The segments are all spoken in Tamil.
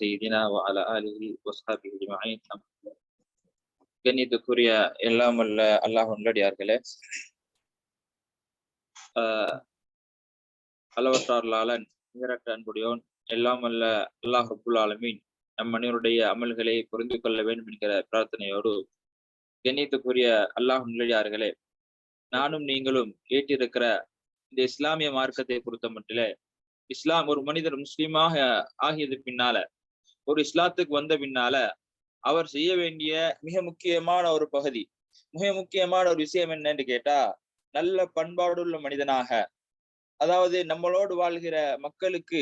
சைதினா அல அலிஹி ஒஸ்ஹாபி ஜிமாயின் கண்ணியத்துக்குரிய எல்லாம் அல்ல அல்லாஹ் உள்ளடியார்களே அளவற்றாளன் நிகரற்ற அன்புடையோன் எல்லாம் அல்ல அல்லாஹ் ரபுல் ஆலமீன் நம் அனைவருடைய அமல்களை புரிந்து கொள்ள வேண்டும் என்கிற பிரார்த்தனையோடு கண்ணியத்துக்குரிய அல்லாஹ் நிலையார்களே நானும் நீங்களும் ஏற்றிருக்கிற இந்த இஸ்லாமிய மார்க்கத்தை பொறுத்த மட்டிலே இஸ்லாம் ஒரு மனிதர் முஸ்லீமாக ஆகியது பின்னால ஒரு இஸ்லாத்துக்கு வந்த பின்னால அவர் செய்ய வேண்டிய மிக முக்கியமான ஒரு பகுதி. மிக முக்கியமான ஒரு விஷயம் என்னன்னு கேட்டா நல்ல பண்பாடுள்ள மனிதனாக. அதாவது நம்மளோடு வாழ்கிற மக்களுக்கு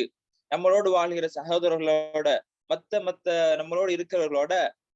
நம்மளோடு வாழ்கிற சகோதரர்களோட மத்த மத்த நம்மளோடு இருக்கிறவர்களோட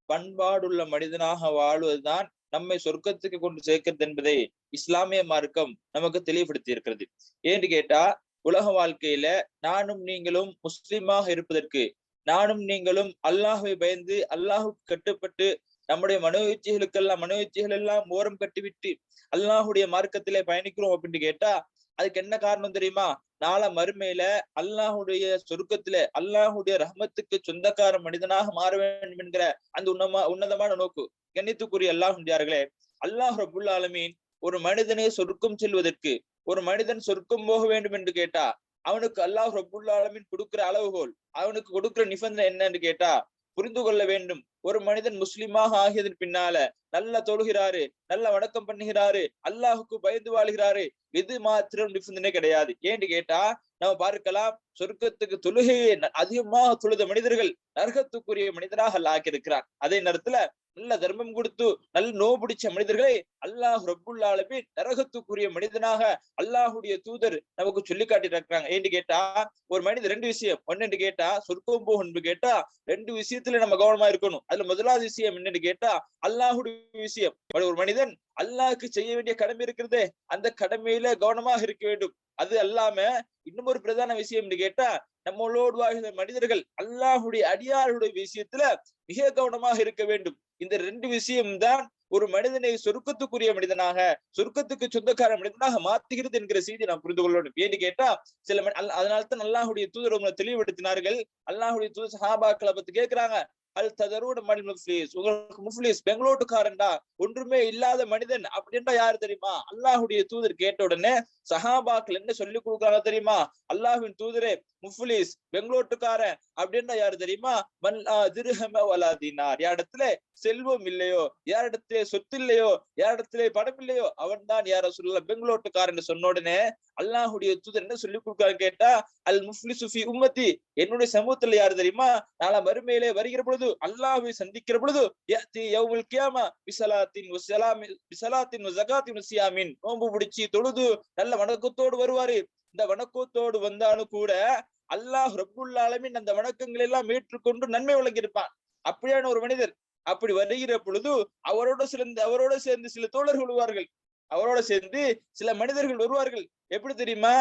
பண்பாடுள்ள மனிதனாக வாழ்வதுதான் நம்மை சொர்க்கத்துக்கு கொண்டு சேர்க்கிறது என்பதை இஸ்லாமிய மார்க்கம் நமக்கு தெளிவுபடுத்தி இருக்கிறது ஏன்னு கேட்டா உலக வாழ்க்கையில நானும் நீங்களும் முஸ்லிமாக இருப்பதற்கு நானும் நீங்களும் அல்லாஹுவை பயந்து அல்லாஹு கட்டுப்பட்டு நம்முடைய மனோயிற்சிகளுக்கெல்லாம் மனோயிற்சிகள் எல்லாம் ஓரம் கட்டிவிட்டு அல்லாஹுடைய மார்க்கத்திலே பயணிக்கிறோம் அப்படின்னு கேட்டா அதுக்கு என்ன காரணம் தெரியுமா? நாள மறுமையில அல்லாஹுடைய சொருக்கத்துல அல்லாஹுடைய ரஹமத்துக்கு சொந்தக்கார மனிதனாக மாற வேண்டும் என்கிற அந்த உன்னமா உன்னதமான நோக்கு கண்ணித்துக்குரிய அல்லாஹுடையார்களே அல்லாஹ் ரபுல் ஆலமீன் ஒரு மனிதனை சொருக்கம் செல்வதற்கு ஒரு மனிதன் சொர்க்கம் போக வேண்டும் என்று கேட்டா அவனுக்கு அல்லாஹ் ரபுல்லாலமின் கொடுக்கிற அளவுகோல் அவனுக்கு கொடுக்கிற நிபந்தனை என்னன்னு கேட்டா புரிந்து கொள்ள வேண்டும். ஒரு மனிதன் முஸ்லிமாக ஆகியதன் பின்னால நல்லா தொழுகிறாரு நல்ல வணக்கம் பண்ணுகிறாரு அல்லாஹுக்கு பயந்து வாழ்கிறாரு இது மாத்திரம் நிபந்தனை கிடையாது. ஏன்னு கேட்டா நம்ம பார்க்கலாம் சொர்க்கத்துக்கு தொழுகையை அதிகமாக தொழுத மனிதர்கள் நரகத்துக்குரிய மனிதராக ஆக்கியிருக்கிறார் இருக்கிறார். அதே நேரத்துல நல்ல தர்மம் கொடுத்து நல்ல நோ பிடிச்ச மனிதர்களை அல்லாஹ் ரபுல்லாலுமே நரகத்துக்குரிய மனிதனாக அல்லாஹுடைய தூதர் நமக்கு சொல்லி காட்டிருக்கிறாங்க ஏன்னு கேட்டா ஒரு மனிதர் ரெண்டு விஷயம். ஒன்னு கேட்டா சொர்க்கம் போகணும் கேட்டா ரெண்டு விஷயத்துல நம்ம கவனமா இருக்கணும். அதுல முதலாவது விஷயம் என்னன்னு கேட்டா அல்லாஹுடைய விஷயம். ஒரு மனிதன் அல்லாஹுக்கு செய்ய வேண்டிய கடமை இருக்கிறதே அந்த கடமையில கவனமாக இருக்க வேண்டும். அது அல்லாம இன்னும் ஒரு பிரதான விஷயம் கேட்டா நம்மளோடு வாழ்கிற மனிதர்கள் அல்லாஹுடைய அடியாருடைய விஷயத்துல மிக கவனமாக இருக்க வேண்டும். இந்த ரெண்டு விஷயம்தான் ஒரு மனிதனை சொருக்கத்துக்குரிய மனிதனாக சொருக்கத்துக்கு சொந்தக்கார மனிதனாக மாத்துகிறது என்கிற செய்தி நாம் புரிந்து கொள்ளணும் ஏன்னு கேட்டா சில அதனால தான் அல்லாஹுடைய தூதர் தெளிவுபடுத்தினார்கள். அல்லாஹுடைய தூதர் சஹாபாக்களை பத்தி கேட்கிறாங்க. அல் ததரூட மணி முஃப்லீஸ் உங்களுக்கு முஃப்லீஸ் பெங்களோட்டுக்காரன்டா ஒன்றுமே இல்லாத மனிதன் அப்படின்றா யாரு தெரியுமா? அல்லாஹுடைய தூதர் கேட்ட உடனே சஹாபாக்கள் என்ன சொல்லி கொடுக்குறாங்க தெரியுமா? அல்லாஹின் தூதரே முஃப்லிஸ் பெங்களூட்டுக்காரன் அப்படின்னா யாரு தெரியுமா? மல்லா திருஹம வலாதினார் யாரிடத்துல செல்வம் இல்லையோ? யாரிடத்துல சொத்து இல்லையோ? யாரிடத்துல படம் இல்லையோ? அவன் தான் யார சொல்ல பெங்களூட்டுக்காரன் சொன்ன உடனே அல்லாஹுடைய தூதர் என்ன சொல்லி கொடுக்காரு கேட்டா அல் முஃப்லி சுஃபி உம்மத்தி என்னுடைய சமூகத்துல யாரு தெரியுமா? நாளா மறுமையிலே வருகிற பொழுது அல்லாஹை சந்திக்கிற பொழுது யவுமுல் கியாமா விசலாத்தின் விசலாத்தின் ஜகாத்தின் சியாமின். நோம்பு பிடிச்சி தொழுது நல்ல வணக்கத்தோடு வருவாரு. இந்த வணக்கத்தோடு வந்தாலும் கூட அல்லாஹ் ரப்புல்லாலமின் அந்த வணக்கங்களை எல்லாம் ஏற்றுக்கொண்டு நன்மை வழங்கியிருப்பான். அப்படியான ஒரு மனிதர். அப்படி வருகிற பொழுது அவரோட சேர்ந்து அவரோட சேர்ந்து சில தோழர்கள் வருவார்கள். அவரோட சேர்ந்து சில மனிதர்கள் வருவார்கள். எப்படி தெரியுமா?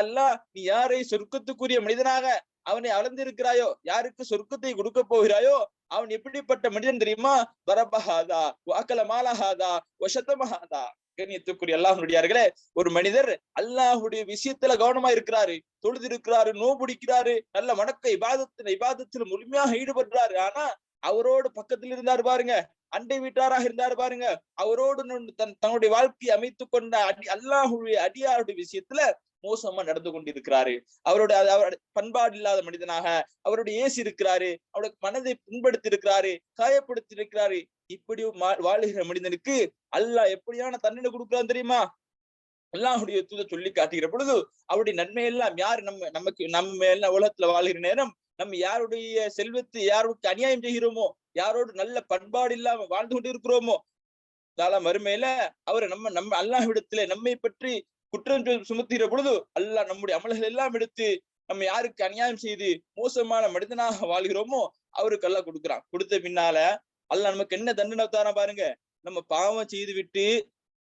அல்லா நீ யாரை சொர்க்கத்துக்குரிய மனிதனாக அவனை அளந்திருக்கிறாயோ யாருக்கு சொர்க்கத்தை கொடுக்க போகிறாயோ அவன் எப்படிப்பட்ட மனிதன் தெரியுமா? வரபஹாதா வாக்கல மாலஹாதா வசத்தமஹாதா கண்ணியத்துக்குரிய அல்லாஹனுடையார்களே ஒரு மனிதர் அல்லாஹுடைய விஷயத்துல கவனமா இருக்கிறாரு தொழுது இருக்கிறாரு நோ பிடிக்கிறாரு நல்ல வணக்க இபாதத்தின் இபாதத்தில் முழுமையாக ஈடுபடுறாரு. ஆனா அவரோடு பக்கத்தில் இருந்தாரு பாருங்க. அண்டை வீட்டாராக இருந்தாரு பாருங்க. அவரோடு தன் தன்னுடைய வாழ்க்கையை அமைத்து கொண்ட அடி அல்லாஹுடைய அடியாருடைய விஷயத்துல மோசமா நடந்து கொண்டிருக்கிறாரு. அவருடைய அவர் பண்பாடு இல்லாத மனிதனாக அவருடைய ஏசி இருக்கிறாரு. அவருடைய மனதை புண்படுத்தி இருக்கிறாரு காயப்படுத்தி இருக்கிறாரு இப்படி வாழுகிற மனிதனுக்கு அல்லாஹ் எப்படியான தண்டனை கொடுக்குறான் தெரியுமா? அல்லாஹுடைய தூத சொல்லி காட்டுகிற பொழுது அவருடைய நன்மை எல்லாம் யாரு நம்ம நமக்கு நம்ம எல்லாம் உலகத்துல வாழ்கிற நேரம் நம்ம யாருடைய செல்வத்து யாருக்கு அநியாயம் செய்கிறோமோ யாரோடு நல்ல பண்பாடு இல்லாம வாழ்ந்து கொண்டு இருக்கிறோமோ தால மறுமையில அவரை நம்ம நம்ம அல்லாஹ்விடத்துல நம்மை பற்றி குற்றம் சுமத்துகிற பொழுது அல்லாஹ் நம்முடைய அமல்கள் எல்லாம் எடுத்து நம்ம யாருக்கு அநியாயம் செய்து மோசமான மனிதனாக வாழ்கிறோமோ அவருக்கு எல்லாம் கொடுக்குறான். கொடுத்த பின்னால அல்லாஹ் நமக்கு என்ன தண்டனை தாரா பாருங்க. நம்ம பாவம் செய்து விட்டு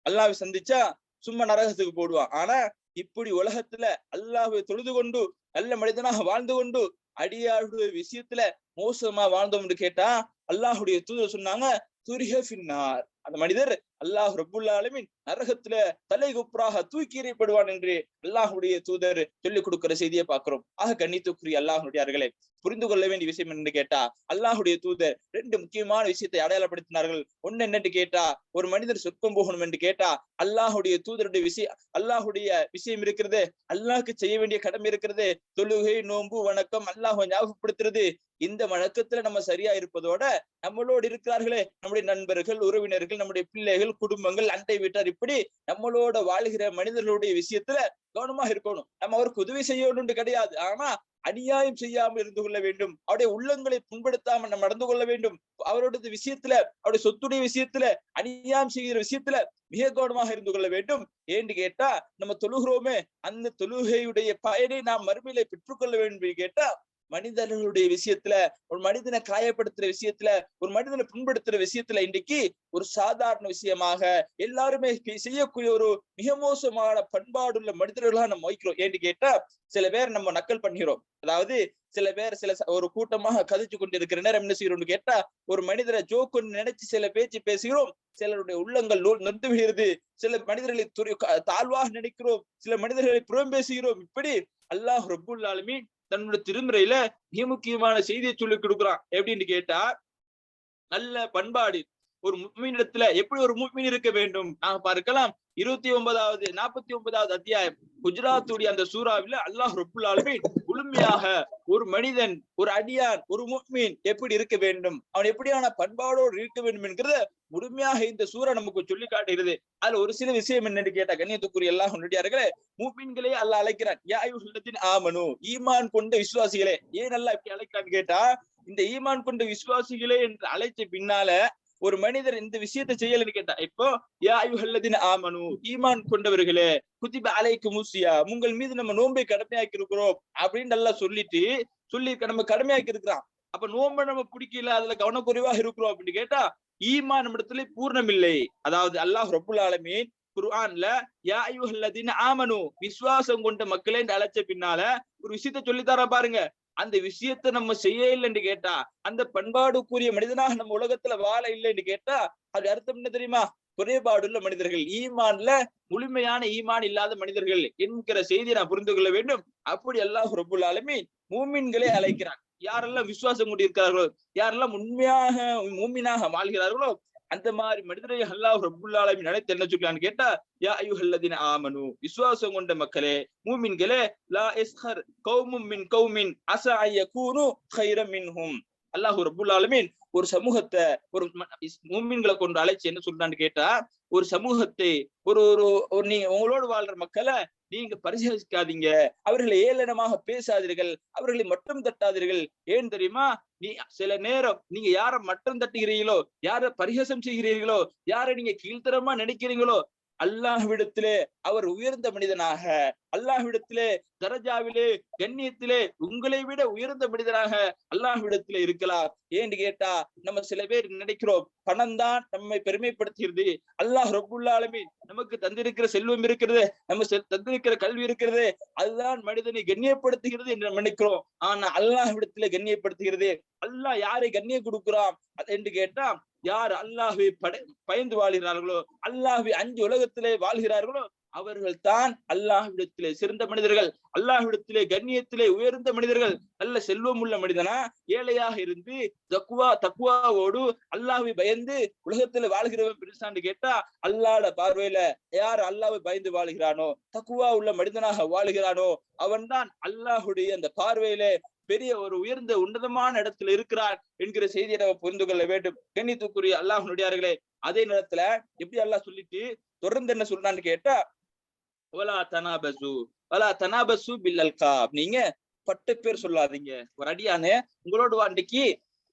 அல்லாவை சந்திச்சா சும்மா நரகத்துக்கு போடுவான். ஆனா இப்படி உலகத்துல அல்லாவை தொழுது கொண்டு நல்ல மனிதனாக வாழ்ந்து கொண்டு அடியாளுடைய விஷயத்துல மோசமா வாழ்ந்தோம்னு கேட்டா அல்லாஹுடைய தூதர் சொன்னாங்க துரிய பின்னார் அந்த மனிதர் அல்லாஹ் ரபுல்லாலுமின் நரகத்துல தலை குப்புறாக தூக்கி எறியப்படுவான் என்று அல்லாஹுடைய தூதர் சொல்லிக் கொடுக்கிற செய்தியை பார்க்கிறோம். ஆக கண்ணித்துக்குரிய அல்லாஹுடையார்களே புரிந்து கொள்ள வேண்டிய விஷயம் என்று கேட்டா அல்லாஹுடைய தூதர் ரெண்டு முக்கியமான விஷயத்தை அடையாளப்படுத்தினார்கள். ஒன்னு என்னன்னு கேட்டா ஒரு மனிதர் சொர்க்கம் போகணும் என்று கேட்டா அல்லாஹுடைய தூதருடைய விஷயம் அல்லாஹுடைய விஷயம் இருக்கிறது அல்லாஹுக்கு செய்ய வேண்டிய கடமை இருக்கிறது தொழுகை நோன்பு வணக்கம் அல்லாஹ் ஞாபகப்படுத்துறது. இந்த வணக்கத்துல நம்ம சரியா இருப்பதோட நம்மளோடு இருக்கிறார்களே நம்முடைய நண்பர்கள் உறவினர்கள் நம்முடைய பிள்ளைகள் குடும்பங்கள் அண்டை வீட்டார் இப்படி நம்மளோட வாழ்கிற மனிதர்களுடைய விஷயத்துல கவனமா இருக்கணும். நம்ம அவருக்கு உதவி செய்யணும்னு கிடையாது. ஆனா அநியாயம் செய்யாமல் இருந்து கொள்ள வேண்டும். அவருடைய உள்ளங்களை புண்படுத்தாமல் நம்ம நடந்து கொள்ள வேண்டும். அவரோட விஷயத்துல அவருடைய சொத்துடைய விஷயத்துல அநியாயம் செய்கிற விஷயத்துல மிக கவனமாக இருந்து கொள்ள வேண்டும். ஏன்னு கேட்டா நம்ம தொழுகிறோமே அந்த தொழுகையுடைய பயனை நாம் மறுமையில பெற்றுக்கொள்ள வேண்டும் கேட்டா மனிதர்களுடைய விஷயத்துல ஒரு மனிதனை காயப்படுத்துற விஷயத்துல ஒரு மனிதனை புண்படுத்துற விஷயத்துல இன்னைக்கு ஒரு சாதாரண விஷயமாக எல்லாருமே செய்யக்கூடிய ஒரு மிக மோசமான பண்பாடுள்ள மனிதர்களா நம்ம வைக்கிறோம். ஏன்னு கேட்டா சில பேர் நம்ம நக்கல் பண்ணுகிறோம். அதாவது சில பேர் சில ஒரு கூட்டமாக கதைச்சு கொண்டிருக்கிற நேரம் என்ன செய்யறோம்னு கேட்டா ஒரு மனிதரை ஜோக்குன்னு நினைச்சு சில பேச்சு பேசுகிறோம். சிலருடைய உள்ளங்கள் நொந்து விடுகிறது சில மனிதர்களை தாழ்வாக நினைக்கிறோம். சில மனிதர்களை புறம் பேசுகிறோம். இப்படி அல்லாஹ் ரபுல்லாலுமே தன்னுடைய திருமுறையில மிக முக்கியமான செய்தியை சொல்லி கொடுக்குறான். எப்படின்னு கேட்டா நல்ல பண்பாடு. ஒரு முக்மீனிடத்துல எப்படி ஒரு முக்மீன் இருக்க வேண்டும்? நாங்க பார்க்கலாம். இருபத்தி ஒன்பதாவது நாற்பத்தி ஒன்பதாவது அத்தியாயம். குஜராத்துடைய அந்த சூறாவில அல்லாஹ் ரபுல்லாலுமே முழுமையாக ஒரு மனிதன் ஒரு அடியான் ஒரு முக்மீன் எப்படி இருக்க வேண்டும்? அவன் எப்படியான பண்பாடோடு இருக்க வேண்டும் என்கிறத முழுமையாக இந்த சூறா நமக்கு சொல்லி காட்டுகிறது. அதுல ஒரு சில விஷயம் என்னன்னு கேட்டா கண்ணியத்துக்குரிய எல்லாம் நடிகார்களே மூமின்களே அல்ல அழைக்கிறான். யாயுள்ளத்தின் ஆமனு ஈமான் கொண்ட விசுவாசிகளே ஏன் அல்ல இப்படி அழைக்கிறான்னு கேட்டா இந்த ஈமான் கொண்ட விசுவாசிகளே என்று அழைச்ச பின்னால ஒரு மனிதர் இந்த விஷயத்தை செய்யலன்னு கேட்டா இப்போ யாயுஹல்லதின் ஆமனு ஈமான் கொண்டவர்களே குதிப அலைக்கு மூசியா உங்கள் மீது நம்ம நோன்பை கடமையாக்கி இருக்கிறோம் அப்படின்னு நல்லா சொல்லிட்டு சொல்லி நம்ம கடமையாக்கி இருக்கிறான் அப்ப நோன்பை நம்ம பிடிக்கல அதுல கவனக்குறைவாக இருக்கிறோம் அப்படின்னு கேட்டா ஈமான் இடத்துல பூர்ணம் இல்லை அதாவது அல்லாஹ் ரபுல் ஆலமீன் குர்ஆன்ல யா ஐயுஹல்லதீன ஆமனு விசுவாசம் கொண்ட மக்களே அழைச்ச பின்னால ஒரு விஷயத்த சொல்லித்தர பாருங்க. அந்த விஷயத்த நம்ம செய்ய இல்லைன்னு கேட்டா அந்த பண்பாடுக்குரிய மனிதனாக நம்ம உலகத்துல வாழ இல்லைன்னு கேட்டா அது அர்த்தம் என்ன தெரியுமா? குறைபாடுள்ள மனிதர்கள். ஈமான்ல முழுமையான ஈமான் இல்லாத மனிதர்கள் என்கிற செய்தியை நான் புரிந்து கொள்ள வேண்டும். அப்படி எல்லாம் ரபுல் மூமின்களே அழைக்கிறான். யாரெல்லாம் விசுவாசம் கொண்டிருக்கிறார்களோ யாரெல்லாம் உண்மையாக மூமினாக வாழ்கிறார்களோ அந்த மாதிரி மனிதரை அல்லாஹ் ரபுல்லாலமின் நினைத்து என்ன சொல்றான்னு கேட்டா யா ஐயுஹல்லதின் ஆமனு விசுவாசம் கொண்ட மக்களே மூமின்களே லா இஸ்ஹர் கௌமும் மின் கௌமின் அசா ஐயகூனு ஹைரம் மின்ஹும். அல்லாஹ் ரபுல்லாலுமின் ஒரு சமூகத்தை ஒரு மூமின்களை கொண்டு அழைச்சு என்ன சொல்றான்னு கேட்டா ஒரு சமூகத்தை ஒரு ஒரு நீ உங்களோடு வாழ்ற மக்களை நீங்க பரிசோதிக்காதீங்க. அவர்களை ஏளனமாக பேசாதீர்கள். அவர்களை மட்டும் தட்டாதீர்கள். ஏன் தெரியுமா? நீ சில நேரம் நீங்க யார மட்டும் தட்டுகிறீங்களோ யார பரிகாசம் செய்கிறீர்களோ யார நீங்க கீழ்த்தரமா நினைக்கிறீங்களோ அல்லாஹ்விடத்திலே அவர் உயர்ந்த மனிதனாக அல்லாஹ்விடத்திலே தரஜாவிலே கண்ணியத்திலே உங்களை விட உயர்ந்த மனிதனாக அல்லாஹ்விடத்திலே இருக்கலாம். ஏன்னு கேட்டா நம்ம சில பேர் நினைக்கிறோம் பணம் தான் நம்மை பெருமைப்படுத்துகிறது அல்லாஹ் ரபுல்லாலுமே நமக்கு தந்திருக்கிற செல்வம் இருக்கிறது நம்ம தந்திருக்கிற கல்வி இருக்கிறது அதுதான் மனிதனை கண்ணியப்படுத்துகிறது என்று நினைக்கிறோம். ஆனா அல்லாஹ்விடத்திலே கண்ணியப்படுத்துகிறது அல்லாஹ் யாரை கண்ணியம் கொடுக்கிறான் என்று கேட்டா யார் அல்லாஹுவை படை பயந்து வாழ்கிறார்களோ அல்லாஹுவை அஞ்சு உலகத்திலே வாழ்கிறார்களோ அவர்கள் தான் அல்லாஹ்விடத்திலே சிறந்த மனிதர்கள் அல்லாஹ்விடத்திலே கண்ணியத்திலே உயர்ந்த மனிதர்கள் நல்ல செல்வம் உள்ள மனிதனா ஏழையாக இருந்து தக்குவா தக்குவாவோடு அல்லாஹை பயந்து உலகத்துல வாழ்கிறவன் பெருசான்னு கேட்டா அல்லாட பார்வையில யார் அல்லாவை பயந்து வாழ்கிறானோ தக்குவா உள்ள மனிதனாக வாழ்கிறானோ அவன் தான் அல்லாஹுடைய அந்த பார்வையிலே பெரிய ஒரு உயர்ந்த உன்னதமான இடத்துல இருக்கிறார் என்கிற செய்தியை நம்ம புரிந்து கொள்ள வேண்டும். கண்ணித்துக்குரிய அல்லாஹனுடையார்களே அதே நேரத்துல எப்படி அல்லாஹ் சொல்லிட்டு தொடர்ந்து என்ன சொல்றான்னு கேட்டா ஒலா தனாபசு ஒலா தனாபசு நீங்க பட்டு பேர் சொல்லாதீங்க. ஒரு அடியானே உங்களோட வாண்டிக்கு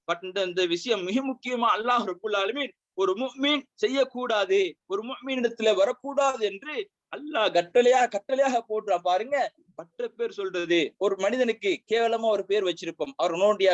பட் இந்த விஷயம் மிக முக்கியமா அல்லாஹ் ரபுல்லாலுமே ஒரு முக்மீன் செய்யக்கூடாது. ஒரு முக்மீனிடத்துல வரக்கூடாது என்று அல்லாஹ் கட்டளையா கட்டளையாக போட்டுறான் பாருங்க பற்ற பேர் சொல்றது ஒரு மனிதனுக்கு கேவலமா ஒரு பேர் வச்சிருப்போம். அவர் நோண்டியா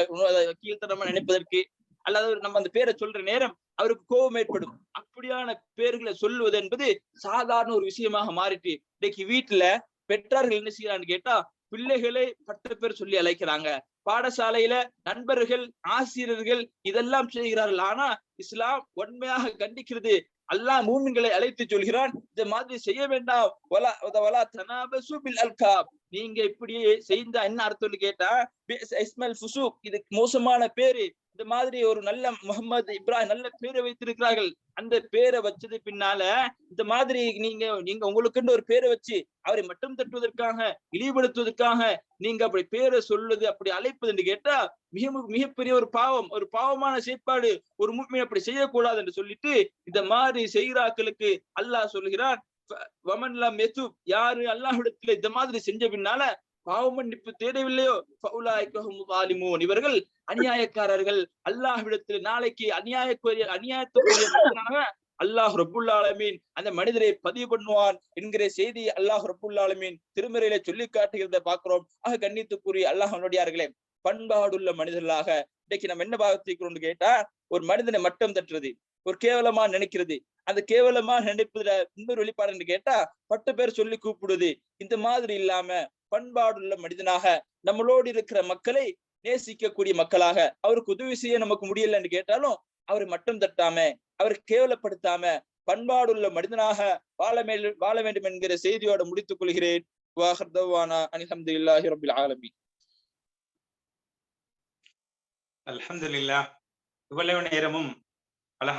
கீழ்த்தனமா நினைப்பதற்கு அல்லது நம்ம அந்த பேரை சொல்ற நேரம் அவருக்கு கோபம் ஏற்படும். அப்படியான பேர்களை சொல்லுவது என்பது சாதாரண ஒரு விஷயமாக மாறிட்டு இன்னைக்கு வீட்டுல பெற்றார்கள் என்ன செய்யறான்னு கேட்டா பிள்ளைகளை பட்ட பேர் சொல்லி அழைக்கிறாங்க. பாடசாலையில நண்பர்கள் ஆசிரியர்கள் இதெல்லாம் செய்கிறார்கள். ஆனா இஸ்லாம் உண்மையாக கண்டிக்கிறது. அல்லாஹ் மூமின்களை அழைத்து சொல்கிறான் இந்த மாதிரி செய்ய வேண்டாம். வலா வலா தனாபசு பில் அல்காப். நீங்க இப்படி செய்தா என்ன அர்த்தம்னு கேட்டா இஸ்மல் ஃபுசூக் இது மோசமான பேரு. இந்த மாதிரி ஒரு நல்ல முகமது இப்ராஹிம் நல்ல பேரை வைத்திருக்கிறார்கள். அந்த பேரை வச்சது பின்னால இந்த மாதிரி நீங்க நீங்க உங்களுக்குன்னு ஒரு பேரை வச்சு அவரை மட்டும் தட்டுவதற்காக இழிவுபடுத்துவதற்காக நீங்க அப்படி பேரை சொல்லுது அப்படி அழைப்பது என்று கேட்டா மிக மிகப்பெரிய ஒரு பாவம் ஒரு பாவமான செயற்பாடு ஒரு முழுமையை அப்படி செய்யக்கூடாது என்று சொல்லிட்டு இந்த மாதிரி செய்கிறாக்களுக்கு அல்லாஹ் சொல்கிறான் வமன்லா மெத்து யாரு அல்லாஹ்விடத்துல இந்த மாதிரி செஞ்ச பின்னால பாவ மன்னிப்பு தேடவில்லையோ? இவர்கள் அநியாயக்காரர்கள். அல்லாஹ்விடத்தில் நாளைக்கு அநியாயக்குரிய அநியாயத்துக்குரிய அல்லாஹ் ரபுல்லாலமீன் அந்த மனிதரை பதிவு பண்ணுவான் என்கிற செய்தி அல்லாஹ் ரபுல்லாலமீன் திருமறையில சொல்லி காட்டுகிறத பாக்குறோம் ஆக கண்ணியத்துக்குரிய அல்லாஹ் நொடியார்களே பண்பாடுள்ள மனிதர்களாக இன்னைக்கு நம்ம என்ன பாவத்திக்கிறோம்னு கேட்டா ஒரு மனிதனை மட்டம் தட்டுறது ஒரு கேவலமா நினைக்கிறது. அந்த கேவலமா நினைப்பதுல இன்னொரு வெளிப்பாடுன்னு கேட்டா பத்து பேர் சொல்லி கூப்பிடுது. இந்த மாதிரி இல்லாம பண்பாடுள்ள மனிதனாக நம்மளோடு இருக்கிற மக்களை நேசிக்கக்கூடிய மக்களாக. அவருக்கு உதவி செய்ய நமக்கு முடியலன்னு கேட்டாலும் அவரை மட்டம் தட்டாம அவரை கேவலப்படுத்தாம பண்பாடுள்ள மனிதனாக வாழ வாழ வேண்டும் என்கிற செய்தியோட முடித்துக் கொள்கிறேன். அலமதுல்லாஹி ரபில் ஆலமி அல்ஹம்துலில்லாஹ். இவ்வளவு நேரமும் அழகா